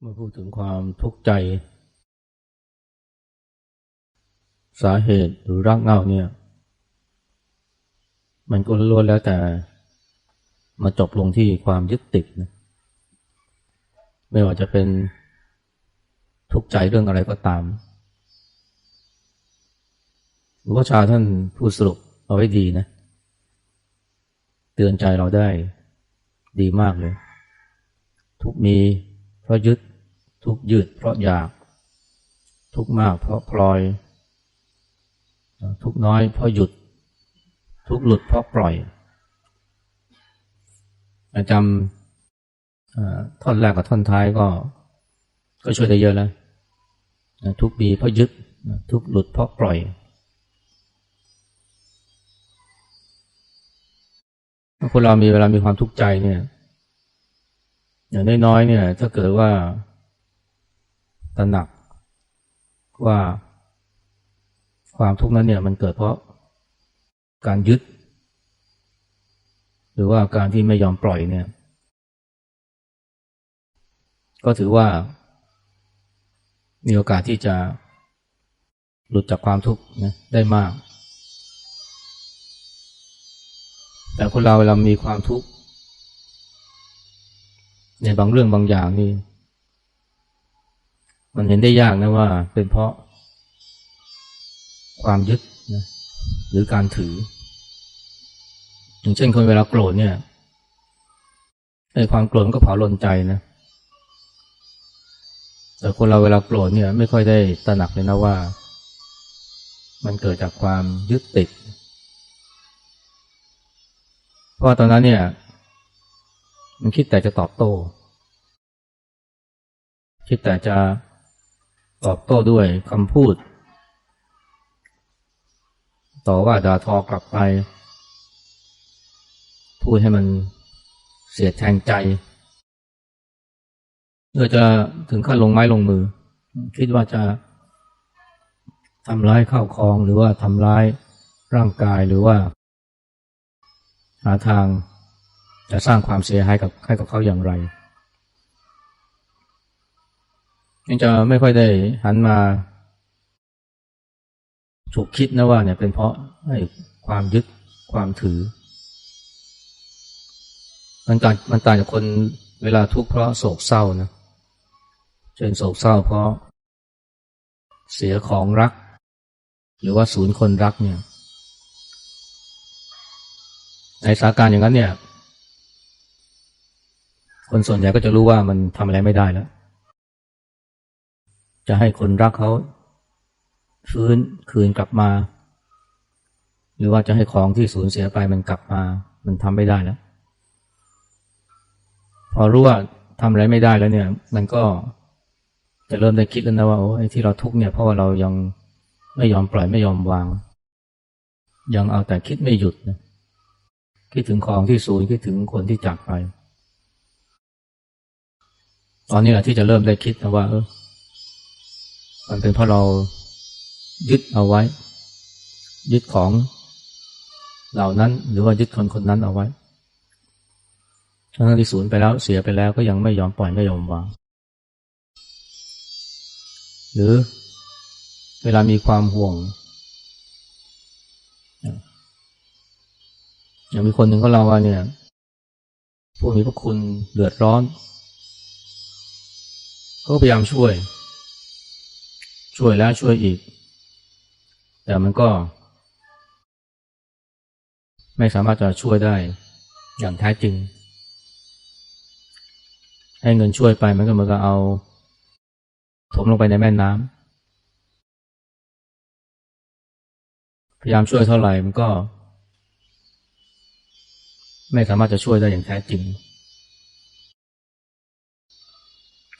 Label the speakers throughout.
Speaker 1: เมื่อพูดถึงความทุกข์ใจ สาเหตุหรือรากเหง้าเนี่ย มันก็ล้วนแล้วแต่ มาจบลงที่ความยึดติดนะไม่ว่าจะเป็นทุกข์ใจเรื่องอะไรก็ตามหลวงพ่อชาท่านพูดสรุปเอาไว้ดีนะ เตือนใจเราได้ดีมากเลย ทุกมีเพราะยึด ทุกยืดเพราะอยาก ทุกมากเพราะพลอย ทุกน้อยเพราะหยุด ทุกหลุดเพราะปล่อยจำท่อนแรกกับท่อนท้ายก็ ก็ช่วยได้เยอะแล้วทุกมีเพราะยึดทุกหลุดเพราะปล่อยคนเรามีเวลามีความทุกข์ใจเนี่ย อย่างน้อยๆเนี่ย ถ้าเกิดว่า ตระหนักว่าความทุกข์นั้นเนี่ยมันเกิดเพราะการยึด หรือว่าการที่ไม่ยอมปล่อยเนี่ย ก็ถือว่า มีโอกาสที่จะหลุดจากความทุกข์นะได้มาก แต่คนเราเวลามีความทุกข์ในบางเรื่องบางอย่างนี่ มันเห็นได้ยากนะว่า เป็นเพราะ ความยึดนะหรือการถือ อย่างเช่นคนเวลาโกรธเนี่ยไอ้ความโกรธมันก็เผาลนใจนะแต่คนเราเวลาโกรธเนี่ย ไม่ค่อยได้ตระหนักเลยนะว่า มันเกิดจากความยึดติดเพราะตอนนั้นเนี่ย มันคิดแต่จะตอบโต้ คิดแต่จะ ตอบโต้ด้วยคำพูด ต่อว่าด่าทอกลับไป พูดให้มันเสียแทงใจเพื่อจะถึงขั้นลงไม้ลงมือ คิดว่าจะทำร้ายข้าวของหรือว่าทำร้ายร่างกายหรือว่า หาทางจะสร้างความเสียหายกับให้กับเขาอย่างไร ยังจะไม่ค่อยได้หันมาถูกคิดนะว่าเนี่ยเป็นเพราะให้ความยึดความถือ มันต่างมันต่างจากคนเวลาทุกข์เพราะโศกเศร้านะเช่นโศกเศร้าเพราะ เสียของรัก หรือว่าสูญคนรักเนี่ย ในสถานการณ์อย่างนั้นเนี่ย คนส่วนใหญ่ก็จะรู้ว่ามันทำอะไรไม่ได้แล้ว จะให้คนรักเขาฟื้นคืนกลับมา หรือว่าจะให้ของที่สูญเสียไปมันกลับมา มันทำไม่ได้แล้วพอรู้ว่าทำอะไรไม่ได้แล้วเนี่ย มันก็จะเริ่มได้คิดแล้วนะว่าโอ้ไอ้ที่เราทุกข์เนี่ยเพราะว่าเรายังไม่ยอมปล่อยไม่ยอมวาง ยังเอาแต่คิดไม่หยุดนะคิดถึงของที่สูญคิดถึงคนที่จากไป ตอนนี้แหละที่จะเริ่มได้คิดนะว่าเออ มันเป็นเพราะเรายึดเอาไว้ ยึดของเหล่านั้น หรือว่ายึดคนคนนั้นเอาไว้ทั้งที่สูญไปแล้วเสียไปแล้วก็ยังไม่ยอมปล่อยไม่ยอมวาง หรือเวลามีความห่วง อย่างมีคนหนึ่งเขาเล่าว่าเนี่ยผู้มีพระคุณเดือดร้อน ก็พยายามช่วย ช่วยแล้วช่วยอีก แต่มันก็ ไม่สามารถจะช่วยได้อย่างแท้จริง ให้เงินช่วยไปมันก็เหมือนกับเอาถมลงไปในแม่น้ำพยายามช่วยเท่าไหร่มันก็ ไม่สามารถจะช่วยได้อย่างแท้จริง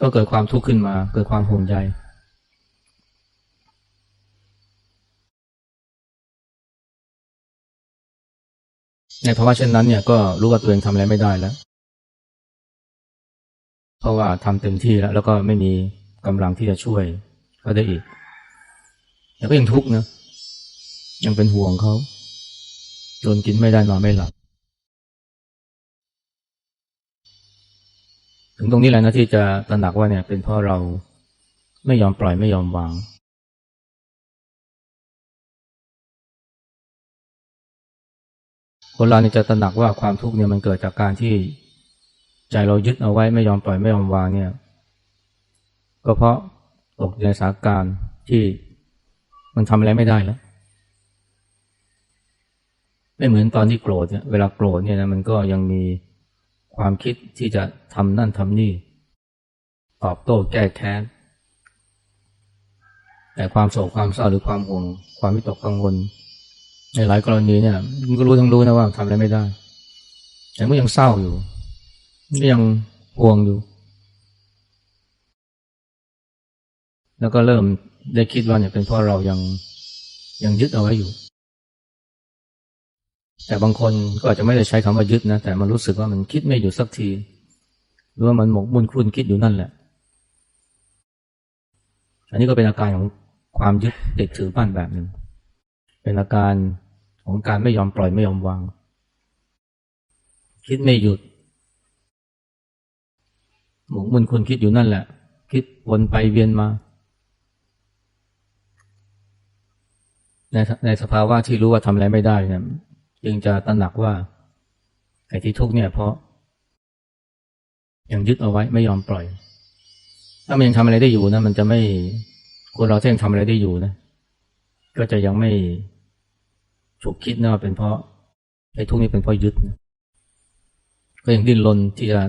Speaker 1: ก็เกิดความทุกข์ขึ้นมา เกิดความห่วงใย ในภาวะเช่นนั้นเนี่ยก็รู้ว่าตัวเองทำอะไรไม่ได้แล้ว เพราะว่าทำเต็มที่แล้ว แล้วก็ไม่มีกำลังที่จะช่วยเขาได้อีกแต่ก็ยังทุกข์นะยังเป็นห่วงเขาโดนกินไม่ได้นอนไม่หลับ ถึงตรงนี้แหละนะที่จะตระหนักว่าเนี่ยเป็นเพราะเราไม่ยอมปล่อยไม่ยอมวาง คนเราเนี่ยจะตระหนักว่าความทุกข์เนี่ยมันเกิดจากการที่ใจเรายึดเอาไว้ไม่ยอมปล่อยไม่ยอมวางเนี่ย ก็เพราะตกอยู่ในสถานการณ์ที่มันทำอะไรไม่ได้แล้วไม่เหมือนตอนที่โกรธเนี่ยเวลาโกรธเนี่ยนะมันก็ยังมีความคิดที่จะทำนั่นทำนี่ ตอบโต้แก้แค้น แต่ความโศกความเศร้าหรือความห่วง ความวิตกกังวล ในหลายกรณีเนี่ยมันก็รู้ทั้งรู้นะว่าทำอะไรไม่ได้ แต่ก็ยังเศร้าอยู่ยังห่วงอยู่ แล้วก็เริ่มได้คิดว่าเนี่ยเป็นเพราะเรายังยังยึดเอาไว้อยู่ แต่บางคนก็อาจจะไม่ได้ใช้คำว่ายึดนะ แต่มันรู้สึกว่ามันคิดไม่อยู่สักที หรือว่ามันหมกมุ่นคลุ่นคิดอยู่นั่นแหละ อันนี้ก็เป็นอาการของความยึดติดถือมั่นแบบหนึ่ง เป็นอาการของการไม่ยอมปล่อยไม่ยอมวาง คิดไม่หยุด หมกมุ่นคนคิดอยู่นั่นแหละ คิดวนไปเวียนมาในในสภาวะที่รู้ว่าทำอะไรไม่ได้เนี่ยจึงจะตระหนักว่าไอ้ที่ทุกเนี่ยเพราะยังยึดเอาไว้ไม่ยอมปล่อย ถ้ามันยังทำอะไรได้อยู่นะมันจะไม่คนเราที่ยังทำอะไรได้อยู่นะก็จะยังไม่ ฉุกคิดนะว่าเป็นเพราะไอ้ทุกข์นี้เป็นเพราะยึดนะก็ยังดิ้นรนที่จะ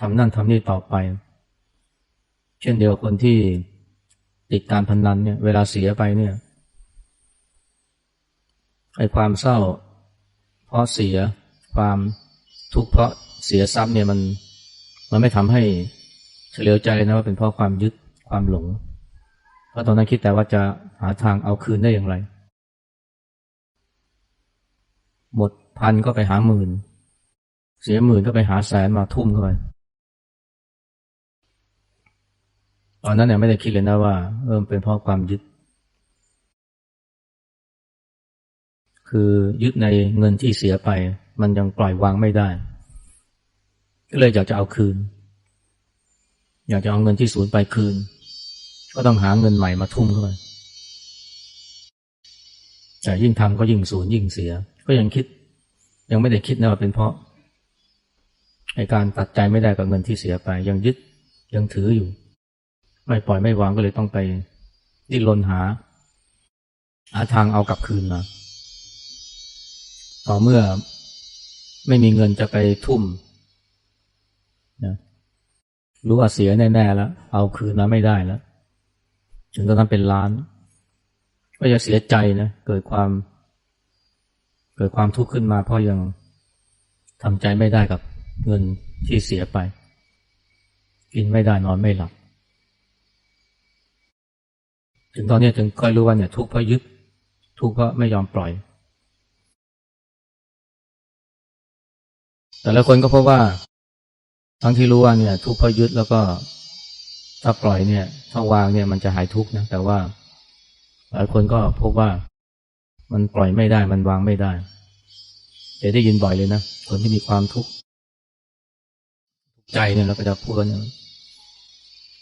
Speaker 1: ทำนั่นทำนี่ต่อไป เช่นเดียวกับคนที่ติดการพนนันเนี่ย เวลาเสียไปเนี่ยไอ้ความเศร้า เพราะเสียความทุกข์เพราะเสียทรัพย์เนี่ยมันมันไม่ทำให้เฉลียวใจนะว่าเป็นเพราะความยึดความหลง เพราะตอนนั้นคิดแต่ว่าจะหาทางเอาคืนได้อย่างไร หมดพันก็ไปหาหมื่น เสียหมื่นก็ไปหาแสนมาทุ่มเข้าไปตอนนั้นเนี่ยไม่ได้คิดเลยนะว่าเออเป็นเพราะความยึด คือยึดในเงินที่เสียไป มันยังปล่อยวางไม่ได้ ก็เลยอยากจะเอาคืน อยากจะเอาเงินที่สูญไปคืน ก็ต้องหาเงินใหม่มาทุ่มเข้าไปแต่ยิ่งทำก็ยิ่งสูญยิ่งเสีย ก็ยังคิด ยังไม่ได้คิดนะว่าเป็นเพราะไอการตัดใจไม่ได้กับเงินที่เสียไป ยังยึดยังถืออยู่ ไม่ปล่อยไม่วางก็เลยต้องไปดิ้นรนหา หาทางเอากลับคืนมาต่อเมื่อไม่มีเงินจะไปทุ่มนะรู้ว่าเสียแน่ๆแล้ว เอาคืนมาไม่ได้แล้วถึงตอนนั้นเป็นล้าน ก็จะเสียใจนะ เกิดความ เกิดความทุกข์ขึ้นมาเพราะยังทำใจไม่ได้กับเงินที่เสียไป กินไม่ได้นอนไม่หลับ ถึงตอนนี้ถึงค่อยรู้ว่าเนี่ยทุกข์เพราะยึด ทุกข์เพราะไม่ยอมปล่อย แต่ละคนก็พบว่า ทั้งที่รู้ว่าเนี่ย ทุกข์เพราะยึดแล้วก็ถ้าปล่อยเนี่ยถ้าวางเนี่ยมันจะหายทุกข์นะแต่ว่าหลายคนก็พบว่า มันปล่อยไม่ได้มันวางไม่ได้จะได้ยินบ่อยเลยนะคนที่มีความทุกข์ใจเนี่ยเราก็จะพูดเนี่ย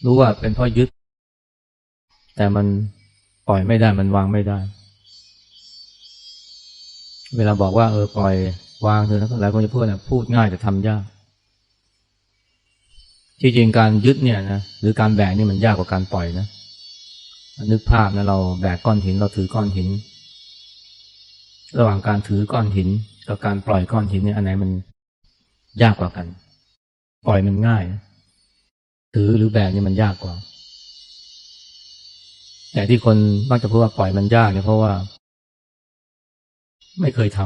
Speaker 1: รู้ว่าเป็นเพราะยึด แต่มันปล่อยไม่ได้มันวางไม่ได้ เวลาบอกว่าเออปล่อยวางเถอะแล้วหลายคนจะพูดนี่ยพูดง่ายแต่ทำยาก ที่จริงการยึดเนี่ยนะหรือการแบกนี่มันยากกว่าการปล่อยนะนึกภาพนะเราแบกก้อนหินเราถือก้อนหิน ระหว่างการถือก้อนหิน กับการปล่อยก้อนหินเนี่ยอันไหนมันยากกว่ากัน ปล่อยมันง่าย ถือหรือแบกเนี่ยมันยากกว่า แต่ที่คนมักจะพูดว่าปล่อยมันยากเนี่ยเพราะว่า ไม่เคยท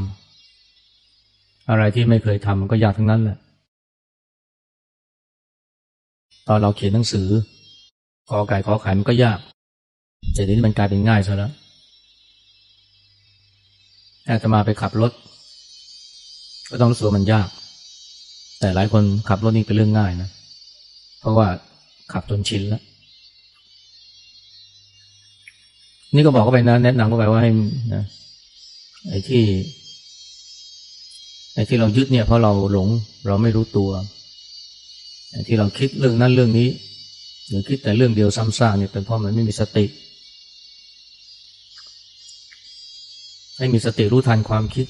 Speaker 1: ำอะไรที่ไม่เคยทำมันก็ยากทั้งนั้นแหละตอนเราเขียนหนังสือกอไก่ขอไข่มันก็ยากแต่ทีนี้มันกลายเป็นง่ายซะแล้ว อาจะมาไปขับรถ ก็ต้องรู้สึกมันยาก แต่หลายคนขับรถนี่เป็นเรื่องง่ายนะ เพราะว่าขับจนชินแล้ว นี่ก็บอกเขาไปนะ แนะนำเขาไปว่าให้นะไอ้ที่ไอ้ที่เรายึดเนี่ยเพราะเราหลง เราไม่รู้ตัวไอ้ที่เราคิดเรื่องนั้นเรื่องนี้ หรือคิดแต่เรื่องเดียวซ้ำซากเนี่ยเป็นเพราะมันไม่มีสติ ให้มีสติรู้ทันความคิด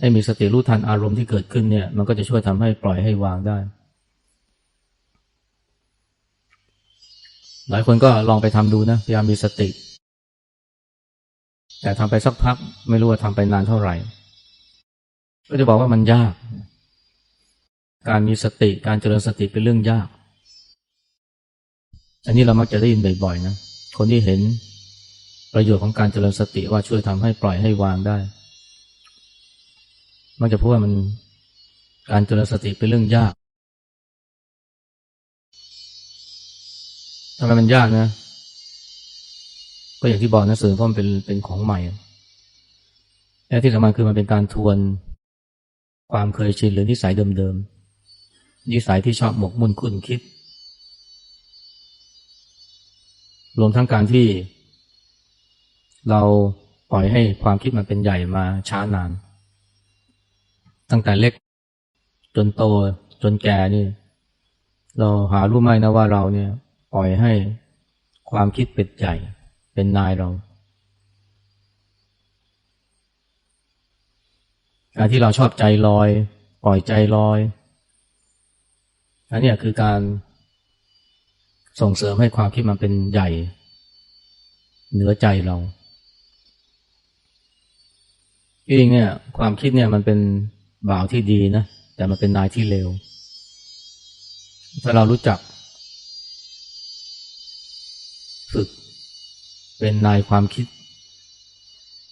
Speaker 1: ให้มีสติรู้ทันอารมณ์ที่เกิดขึ้นเนี่ย มันก็จะช่วยทำให้ปล่อยให้วางได้ หลายคนก็ลองไปทำดูนะพยายามมีสติ แต่ทำไปสักพัก ไม่รู้ว่าทำไปนานเท่าไหร่ ก็จะบอกว่ามันยาก การมีสติการเจริญสติเป็นเรื่องยาก อันนี้เรามักจะได้ยินบ่อยๆนะคนที่เห็น ประโยชน์ของการเจริญสติว่าช่วยทำให้ปล่อยให้วางได้ มักจะพูดว่ามันการเจริญสติเป็นเรื่องยากทำไมมันยากนะ ก็อย่างที่บอกนะสื่อเพราะมันเป็นเป็นของใหม่ และที่สำคัญคือมันเป็นการทวนความเคยชินหรือนิสัยเดิมๆ นิสัยที่ชอบหมกมุ่นคุ้นคิด รวมทั้งการที่ เราปล่อยให้ความคิดมันเป็นใหญ่มาช้านาน ตั้งแต่เล็ก จนโตจนแก่นี่ เราหารู้ไหมนะว่าเราเนี่ย ปล่อยให้ความคิดเป็นใหญ่ เป็นนายเราการที่เราชอบใจลอย ปล่อยใจลอยอันนี้คือการส่งเสริมให้ความคิดมันเป็นใหญ่ เหนือใจเรา จริงเนี่ยความคิดเนี่ยมันเป็นบ่าวที่ดีนะแต่มันเป็นนายที่เลวถ้าเรารู้จัก ฝึก เป็นนายความคิด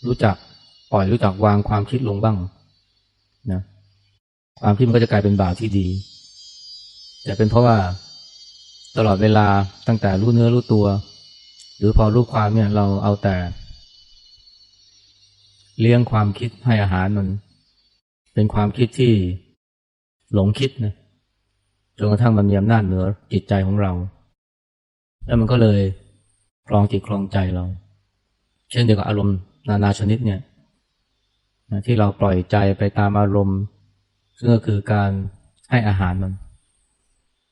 Speaker 1: รู้จักปล่อยรู้จักวางความคิดลงบ้างนะความคิดมันก็จะกลายเป็นบ่าวที่ดี แต่เป็นเพราะว่าตลอดเวลาตั้งแต่รู้เนื้อรู้ตัว หรือพอรู้ความเนี่ยเราเอาแต่ เลี้ยงความคิดให้อาหารมัน เป็นความคิดที่หลงคิดนะจนกระทั่งมันมีอำนาจเหนือจิตใจของเรา แล้วมันก็เลยคลองจิตคลองใจเรา เช่นเดียวกับอารมณ์นานาชนิดเนี่ยที่เราปล่อยใจไปตามอารมณ์ ซึ่งก็คือการให้อาหารมัน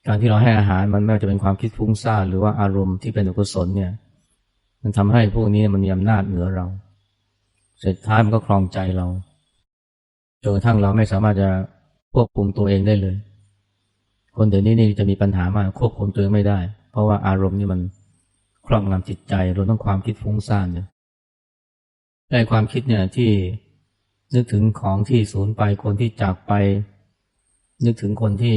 Speaker 1: การที่เราให้อาหารมันไม่ว่าจะเป็นความคิดฟุ้งซ่านหรือว่าอารมณ์ที่เป็นอกุศลเนี่ย มันทำให้พวกนี้มันมีอำนาจเหนือเรา สุดท้ายมันก็ครองใจเราจนกระทั่งเราไม่สามารถจะควบคุมตัวเองได้เลย คนเดี๋ยวนี้นี่จะมีปัญหามากควบคุมตัวเองไม่ได้ เพราะว่าอารมณ์นี่มันครอบงำจิตใจรวมทั้งความคิดฟุ้งซ่านเนี่ยได้ความคิดเนี่ยที่นึกถึงของที่สูญไปคนที่จากไป นึกถึงคนที่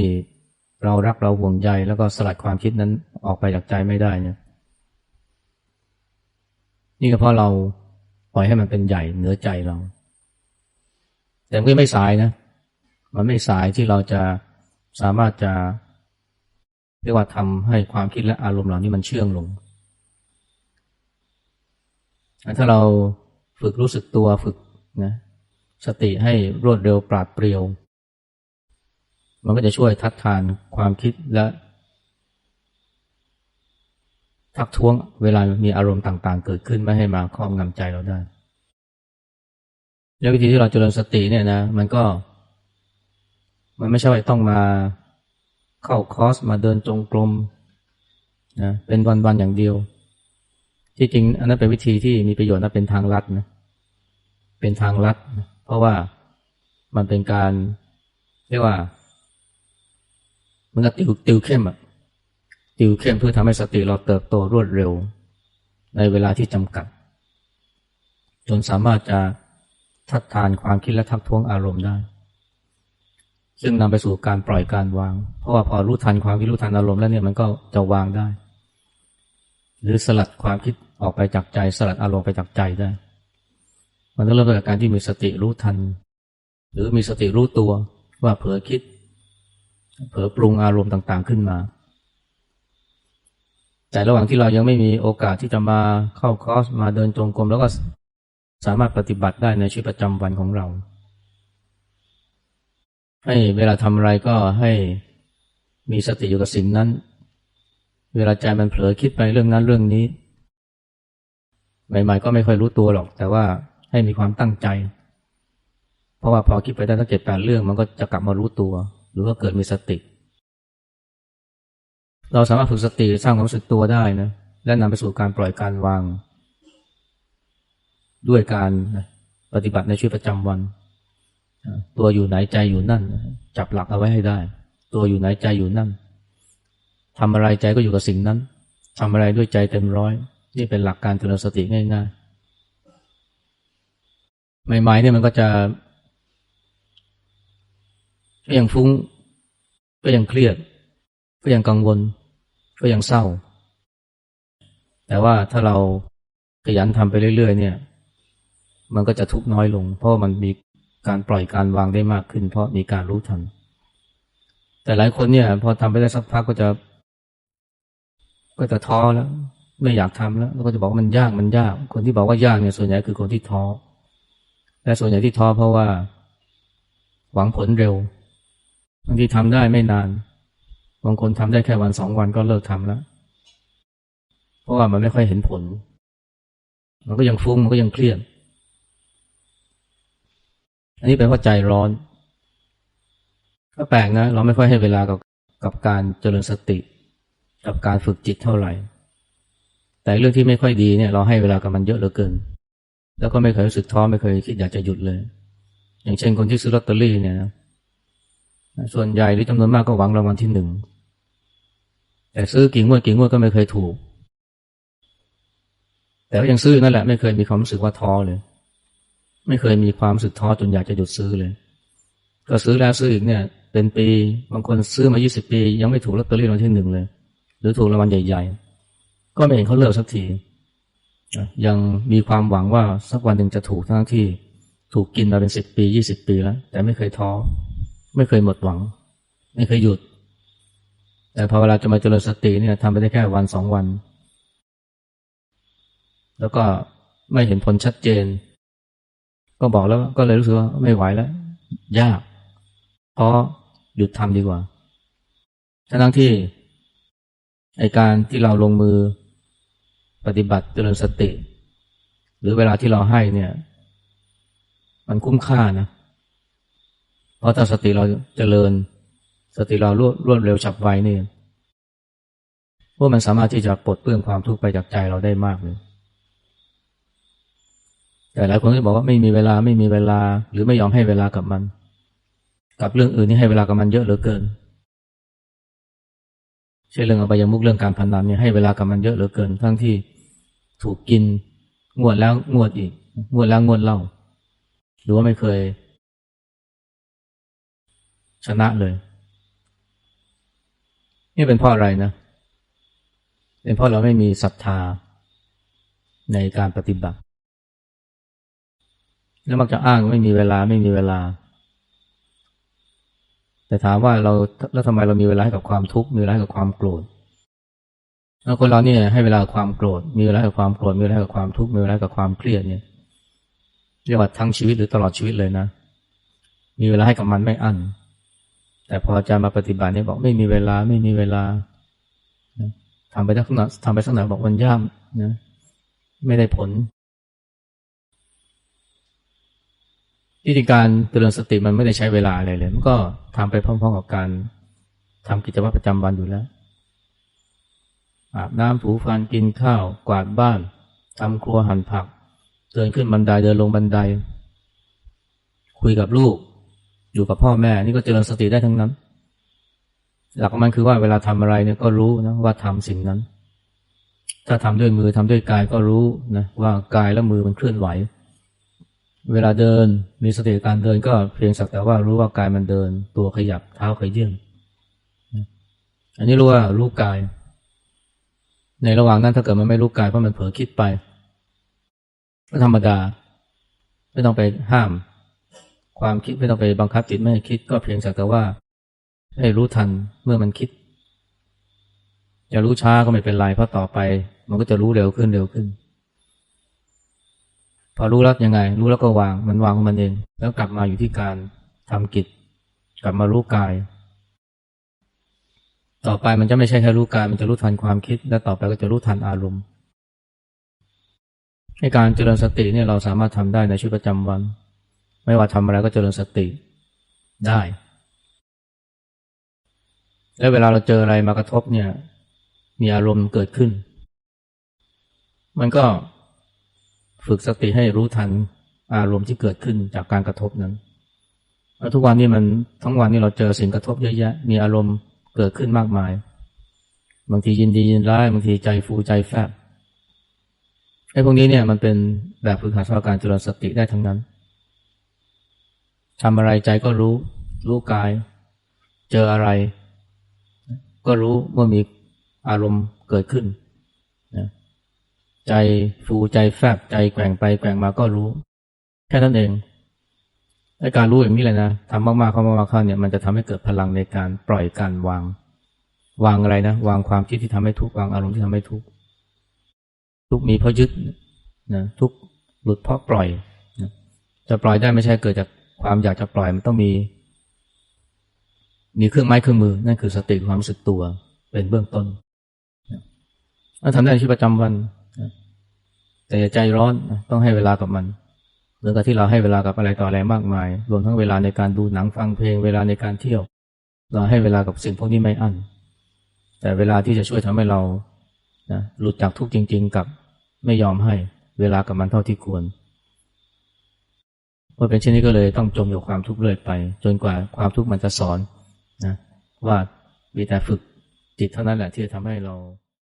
Speaker 1: เรารักเราห่วงใยแล้วก็สลัดความคิดนั้นออกไปจากใจไม่ได้เนี่ย นี่ก็เพราะเรา ล่อยให้มันเป็นใหญ่เหนือใจเรา แต่ก็ไม่สายนะ มันไม่สายที่เราจะสามารถจะเรียกว่าทำให้ความคิดและอารมณ์เหล่านี้มันเชื่องลง ถ้าเราฝึกรู้สึกตัวฝึกนะสติให้รวดเร็วปราดเปรียว มันก็จะช่วยทัดทานความคิดและ ทักท้วงเวลามีอารมณ์ต่างๆ เกิดขึ้นไม่ให้มาครอบงำใจเราได้แล้ววิธีที่เราเจริญสติเนี่ยนะมันก็ มันไม่ใช่ว่าต้องมาเข้าคอร์สมาเดินจงกรมนะเป็นวันๆอย่างเดียว ที่จริงอันนั้นเป็นวิธีที่มีประโยชน์นะเป็นทางลัดนะเป็นทางลัดนะเพราะว่ามันเป็นการเรียกว่า มันก็ติวติวเข้มอะ ติวเข้มเพื่อทำให้สติเราเติบโตรวดเร็ว ในเวลาที่จำกัด จนสามารถจะทัดทานความคิดและทักท้วงอารมณ์ได้ ซึ่งนำไปสู่การปล่อยการวาง เพราะว่าพอรู้ทันความคิดรู้ทันอารมณ์แล้วเนี่ยมันก็จะวางได้ หรือสลัดความคิดออกไปจากใจ สลัดอารมณ์ไปจากใจได้ มันต้องเริ่มจากการที่มีสติรู้ทัน หรือมีสติรู้ตัวว่าเผลอคิด เผลอปรุงอารมณ์ต่างๆขึ้นมา แต่ระหว่างที่เรายังไม่มีโอกาสที่จะมาเข้าคอร์สมาเดินจงกรมแล้วก็สามารถปฏิบัติได้ในชีวิตประจำวันของเรา ให้เวลาทำอะไรก็ให้มีสติอยู่กับสิ่งนั้น เวลาใจมันเผลอคิดไปเรื่องนั้นเรื่องนี้ ใหม่ๆก็ไม่ค่อยรู้ตัวหรอก แต่ว่าให้มีความตั้งใจ เพราะว่าพอคิดไปได้ตั้งเจ็ดแปดเรื่องมันก็จะกลับมารู้ตัว หรือว่าเกิดมีสติ เราสามารถฝึกสติสร้างความรู้สึกตัวได้นะและนำไปสู่การปล่อยการวาง ด้วยการปฏิบัติในชีวิตประจำวัน ตัวอยู่ไหนใจอยู่นั่น จับหลักเอาไว้ให้ได้ ตัวอยู่ไหนใจอยู่นั่นทำอะไรใจก็อยู่กับสิ่งนั้นทำอะไรด้วยใจเต็มร้อย นี่เป็นหลักการเจริญสติง่ายๆใหม่ๆเนี่ยมันก็จะก็ยังฟุ้งก็ยังเครียด ก็ยังกังวล ก็ยังเศร้า แต่ว่าถ้าเราขยันทำไปเรื่อย ๆ เนี่ย มันก็จะทุกน้อยลง เพราะมันมีการปล่อยการวางได้มากขึ้น เพราะมีการรู้ทัน แต่หลายคนเนี่ย พอทำไปได้สักพักก็จะ ก็จะท้อแล้ว ไม่อยากทำแล้ว แล้วก็จะบอกว่ามันยากมันยาก คนที่บอกว่ายากเนี่ยส่วนใหญ่คือคนที่ท้อ และส่วนใหญ่ที่ท้อเพราะว่า หวังผลเร็วบางทีทำได้ไม่นาน บางคนทำได้แค่วันสองวันก็เลิกทำแล้ว เพราะว่ามันไม่ค่อยเห็นผล มันก็ยังฟุ้งมันก็ยังเครียด อันนี้เป็นเพราะใจร้อน ก็แปลกนะ เราไม่ค่อยให้เวลากับกับการเจริญสติ กับการฝึกจิตเท่าไหร่ แต่เรื่องที่ไม่ค่อยดีเนี่ย เราให้เวลากับมันเยอะเหลือเกิน แล้วก็ไม่เคยรู้สึกท้อไม่เคยคิดอยากจะหยุดเลย อย่างเช่นคนที่ซื้อลอตเตอรี่เนี่ยนะ ส่วนใหญ่หรือจำนวนมากก็หวังรางวัลที่หนึ่งแต่ซื้อกี่งวดกี่งวดก็ไม่เคยถูก แต่ก็ยังซื้อนั่นแหละไม่เคยมีความรู้สึกว่าท้อเลย ไม่เคยมีความรู้สึกท้อจนอยากจะหยุดซื้อเลย ก็ซื้อแล้วซื้ออีกเนี่ย เป็นปีบางคนซื้อมายี่สิบปี ยังไม่ถูกลอตเตอรี่รางวัลที่หนึ่งเลย หรือถูกรางวัลใหญ่ ๆ ก็ไม่เห็นเขาเลิกสักทียังมีความหวังว่าสักวันหนึ่งจะถูกทั้งที่ถูกกินมาเป็นสิบปียี่สิบปีแล้ว แต่ไม่เคยท้อ ไม่เคยหมดหวัง ไม่เคยหยุด แต่พอเวลาจะมาเจริญสติเนี่ยทำไปได้แค่วันสองวัน แล้วก็ไม่เห็นผลชัดเจน ก็บอกแล้วก็เลยรู้สึกว่าไม่ไหวแล้ว ยาก เพราะหยุดทำดีกว่าทั้งที่ไอการที่เราลงมือปฏิบัติเจริญสติ หรือเวลาที่เราให้เนี่ย มันคุ้มค่านะ เพราะถ้าสติเราเจริญ สติเรารวดรวดเร็วฉับไวนี่พวกมันสามารถที่จะปลดเปลื้องความทุกข์ไปจากใจเราได้มากเลยแต่หลายคนก็บอกว่าไม่มีเวลาไม่มีเวลา หรือไม่ยอมให้เวลากับมัน กับเรื่องอื่นนี่ให้เวลากับมันเยอะเหลือเกินเช่นเรื่องอบายมุกเรื่องการพนันเนี่ยให้เวลากับมันเยอะเหลือเกิน ทั้งที่ถูกกินงวดแล้วงวดอีก งวดแล้วงวดเล่า หรือว่าไม่เคย ชนะเลย นี่เป็นเพราะอะไรนะเป็นเพราะเราไม่มีศรัทธาในการปฏิบัติ แล้วมักจะอ้างไม่มีเวลาไม่มีเวลา แต่ถามว่าเราแล้วทำไมเรามีเวลาให้กับความทุกข์มีเวลาให้กับความโกรธแล้วคนเราเนี่ยให้เวลาความโกรธมีเวลากับความโกรธมีเวลากับความทุกข์มีเวลากับความเครียดเนี่ยเรียกว่าทั้งชีวิตหรือตลอดชีวิตเลยนะ มีเวลาให้กับมันไม่อั้น แต่พอจะมาปฏิบัติเนี่ยบอกไม่มีเวลาไม่มีเวลาทำไปสักหน่อยทำไปสักหน่อยบอกมันย่ามนะไม่ได้ผลวิธีการเจริญสติมันไม่ได้ใช้เวลาอะไรเลย มันก็ทำไปพร้อมๆกับการทำกิจวัตรประจำวันอยู่แล้วอาบน้ำถูฟันกินข้าว กวาดบ้านทำครัวหั่นผัก เดินขึ้นบันไดเดินลงบันได คุยกับลูก อยู่กับพ่อแม่นี่ก็เจริญสติได้ทั้งนั้น หลักของมันคือว่าเวลาทำอะไรเนี่ยก็รู้นะว่าทำสิ่งนั้น ถ้าทำด้วยมือทำด้วยกายก็รู้นะว่ากายและมือมันเคลื่อนไหว เวลาเดินมีสติการเดินก็เพียงสักแต่ว่ารู้ว่ากายมันเดิน ตัวขยับเท้าขยื่นอันนี้รู้ว่ารู้กาย ในระหว่างนั้นถ้าเกิดมันไม่รู้กายเพราะมันเผลอคิดไป ก็ธรรมดา ไม่ต้องไปห้าม ความคิดไม่ต้องไปบังคับจิตไม่ให้คิด ก็เพียงแต่ว่า ให้รู้ทันเมื่อมันคิด จะรู้ช้าก็ไม่เป็นไรเพราะต่อไป มันก็จะรู้เร็วขึ้นเร็วขึ้น พอรู้แล้วยังไง รู้แล้วก็วางมันวางมันเอง แล้วกลับมาอยู่ที่การทำกิจ กลับมารู้กาย ต่อไปมันจะไม่ใช่แค่รู้กายมันจะรู้ทันความคิด และต่อไปก็จะรู้ทันอารมณ์ในการเจริญสติเนี่ยเราสามารถทำได้ในชีวิตประจำวัน ไม่ว่าทำอะไรก็เจริญสติได้ และเวลาเราเจออะไรมากระทบเนี่ย มีอารมณ์เกิดขึ้น มันก็ฝึกสติให้รู้ทันอารมณ์ที่เกิดขึ้นจากการกระทบนั้นแล้วทุกวันนี้มันทั้งวันนี้เราเจอสิ่งกระทบเยอะแยะ มีอารมณ์เกิดขึ้นมากมาย บางทียินดียินร้าย บางทีใจฟูใจแฟบไอ้พวกนี้เนี่ยมันเป็นแบบฝึกหัดสำหรับการเจริญสติได้ทั้งนั้น ทำอะไรใจก็รู้ รู้กาย เจออะไร ก็รู้เมื่อมีอารมณ์เกิดขึ้นนะใจฟูใจแฟบใจแกว่งไปแกว่งมาก็รู้ แค่นั้นเองไอ้การรู้อย่างนี้เลยนะทำมากๆเข้ามากๆเข้าเนี่ยมันจะทำให้เกิดพลังในการปล่อยการวาง วางอะไรนะ วางความคิดที่ทำให้ทุกข์วางอารมณ์ที่ทำให้ทุกข์ทุกมีเพราะยึดนะทุกหลุดเพราะปล่อยนะจะปล่อยได้ไม่ใช่เกิดจาก ความอยากจะปล่อยมันต้องมี มีเครื่องไม้เครื่องมือ นั่นคือสติความรู้สึกตัวเป็นเบื้องต้นถ้าทำได้ในชีวิตประจำวัน แต่อย่าใจร้อนต้องให้เวลากับมันเหมือนกับที่เราให้เวลากับอะไรต่ออะไรมากมาย รวมทั้งเวลาในการดูหนังฟังเพลง เวลาในการเที่ยว เราให้เวลากับสิ่งพวกนี้ไม่อั้น แต่เวลาที่จะช่วยทำให้เรานะหลุดจากทุกข์จริง ๆ กับไม่ยอมให้เวลากับมันเท่าที่ควร เมื่อเป็นเช่นนี้ก็เลยต้องจมอยู่ความทุกข์เรื่อยไป จนกว่าความทุกข์มันจะสอนนะว่ามีแต่ฝึกจิตเท่านั้นแหละที่จะทำให้เรา